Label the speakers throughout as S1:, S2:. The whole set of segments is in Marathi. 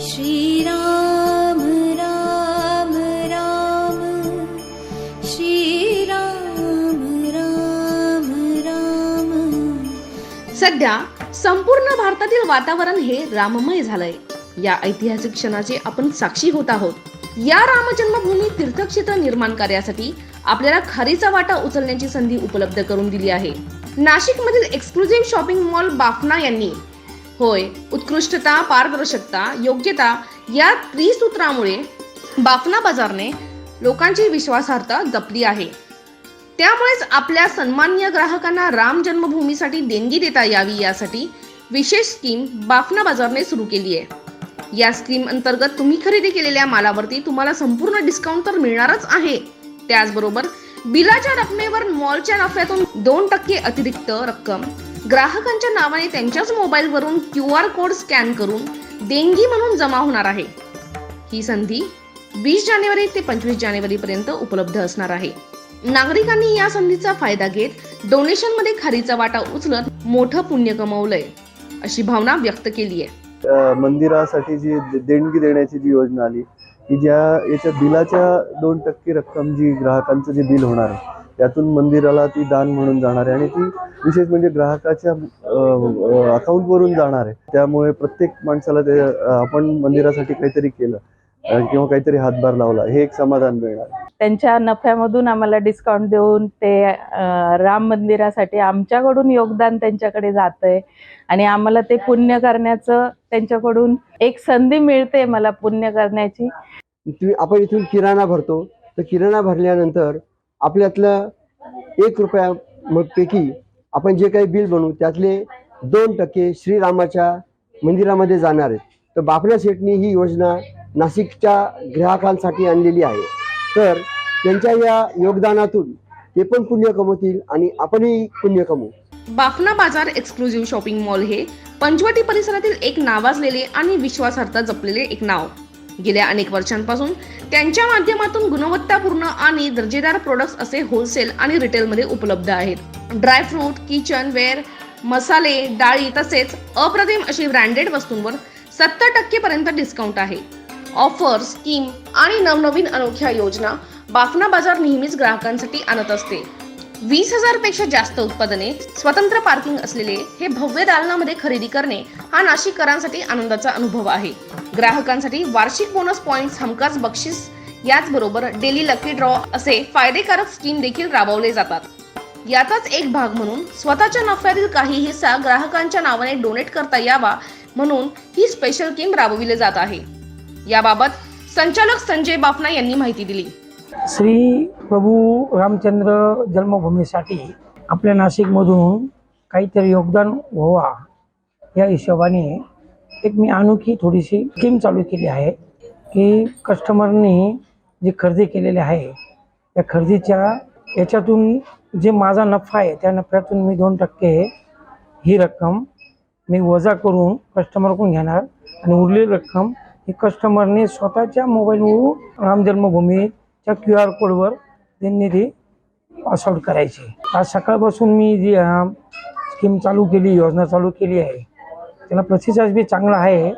S1: श्रीराम राम राम। श्रीराम राम राम।
S2: सध्या संपूर्ण भारतातील वातावरण हे राममय झालंय. या ऐतिहासिक क्षणाचे आपण साक्षी होत आहोत. या राम जन्मभूमी तीर्थक्षेत्र निर्माण कार्यासाठी आपल्याला खारीचा वाटा उचलण्याची संधी उपलब्ध करून दिली आहे. नाशिक मधील एक्सक्लुझिव्ह शॉपिंग मॉल बाफना यांनी होय. उत्कृष्टता पारदर्शकता योग्यता या त्रिसूत्रामुळे बाफना बाजारने लोकांची विश्वासार्हता जपली आहे. त्यामुळेच आपल्या सन्मान्य ग्राहकांना राम जन्मभूमीसाठी देणगी देता यावी यासाठी विशेष स्कीम बाफना बाजारने सुरू केली आहे. या स्कीम अंतर्गत तुम्ही खरेदी केलेल्या मालावरती तुम्हाला संपूर्ण डिस्काउंट तर मिळणारच आहे. त्याचबरोबर बिलाच्या रकमेवर मॉलच्या नफ्यातून दोन टक्के अतिरिक्त रक्कम ग्राहकांच्या नावाने त्यांच्याच मोबाईलवरून क्यू आर कोड स्कॅन करून देणगी म्हणून जमा होणार आहे. ही संधी वीस जानेवारी ते पंचवीस जानेवारी पर्यंत उपलब्ध असणार आहे. नागरिकांनी या संधीचा फायदा घेत डोनेशनमध्ये खारीचा वाटा उचलत मोठं पुण्य कमवलंय अशी भावना व्यक्त केली आहे.
S3: मंदिरासाठी जी देणगी देण्याची जी योजना आली की ज्या याच्या बिलाच्या दोन टक्के रक्कम जी ग्राहकांचं जे बिल होणार आहे त्यातून मंदिराला ती दान म्हणून जाणार आहे आणि ती विशेष म्हणजे ग्राहकाच्या अकाउंटवरून जाणार आहे. त्यामुळे प्रत्येक माणसाला ते आपण मंदिरासाठी काहीतरी केलं किंवा काहीतरी हातभार लावला हे एक समाधान मिळणार.
S4: त्यांच्या नफ्यामधून आम्हाला डिस्काउंट देऊन ते राम मंदिरासाठी आमच्याकडून योगदान त्यांच्याकडे जातंय. आणि आम्हाला ते पुण्य करण्याचं त्यांच्याकडून एक संधी मिळते मला पुण्य करण्याची.
S5: आपण इथून किराणा भरतो. तर किराणा भरल्यानंतर आपल्यातलं एक रुपया मग पैकी आपण जे काही बिल बनवू त्यातले दोन टक्के श्रीरामाच्या मंदिरामध्ये जाणार आहेत. तर बापना शेटनी ही योजना नाशिकच्या ग्राहकांसाठी आणलेली आहे. तर त्यांच्या या योगदानातून ते पण पुण्य कमवतील आणि आपणही पुण्य कमवू.
S2: बाफना बाजार एक्सक्लुझिव्ह शॉपिंग मॉल हे पंचवटी परिसरातील एक नावाजलेले आणि विश्वासार्हता जपलेले एक नाव. गेल्या अनेक वर्षांपासून. त्यांच्या माध्यमातून गुणवत्तापूर्ण आणि दर्जेदार प्रोडक्ट्स असे होलसेल आणि रिटेलमध्ये उपलब्ध आहेत. ड्रायफ्रूट किचन वेअर मसाले डाळी तसेच अप्रतिम अशी ब्रँडेड वस्तूंवर सत्तर टक्के पर्यंत डिस्काउंट आहे. ऑफर स्कीम आणि नवनवीन अनोख्या योजना बाफना बाजार नेहमीच ग्राहकांसाठी आणत असते. वीस हजारपेक्षा जास्त उत्पादने स्वतंत्र पार्किंग असलेले हे भव्य दालनामध्ये खरेदी करणे हा नाशिककरांसाठी आनंदाचा अनुभव आहे. ग्राहकांसाठी वार्षिक बोनस पॉइंट्स हमखास बक्षीस याचबरोबर डेली लकी ड्रॉ असे फायदेकारक स्कीम देखील राबवले जातात. याचाच एक भाग म्हणून स्वतःच्या नफ्यातील काही हिस्सा ग्राहकांच्या नावाने डोनेट करता यावा म्हणून ही स्पेशल स्कीम राबविली जात आहे. याबाबत संचालक संजय बाफना यांनी माहिती दिली.
S6: श्री प्रभू रामचंद्र जन्मभूमीसाठी आपल्या नाशिकमधून काहीतरी योगदान व्हावा या हिशोबाने एक मी अनोखी थोडीशी स्कीम चालू केली आहे की कस्टमरनी जी खरेदी केलेली आहे त्या खरेदीच्या याच्यातून जे माझा नफा आहे त्या नफ्यातून मी दोन टक्के ही रक्कम मी वजा करून कस्टमरकडून घेणार आणि उरलेली रक्कम ही कस्टमरने स्वतःच्या मोबाईलवरून राम त्या क्यू आर कोडवर त्यांनी ती पासआउट करायची. आज सकाळपासून मी जी स्कीम चालू केली योजना चालू केली आहे त्याला प्रतिसाद बी चांगला आहे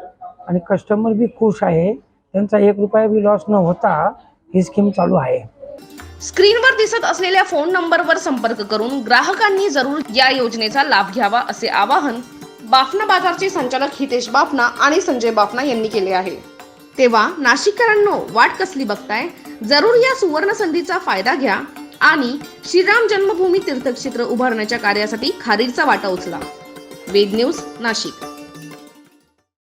S6: आणि कस्टमर बी खुश आहे. त्यांचा एक रुपया बी लॉस न होता ही स्कीम चालू आहे.
S2: स्क्रीनवर दिसत असलेल्या फोन नंबरवर संपर्क करून ग्राहकांनी जरूर या योजनेचा लाभ घ्यावा असे आवाहन बाफना बाजारचे संचालक हितेश बाफना आणि संजय बाफना यांनी केले आहे. तेव्हा नाशिककरांनो वाट कसली बघताय? जरूर या सुवर्ण संधीचा फायदा घ्या आणि श्रीराम जन्मभूमी तीर्थक्षेत्र उभारण्याच्या कार्यासाठी खारीचा वाटा उचला. वेद न्यूज नाशिक.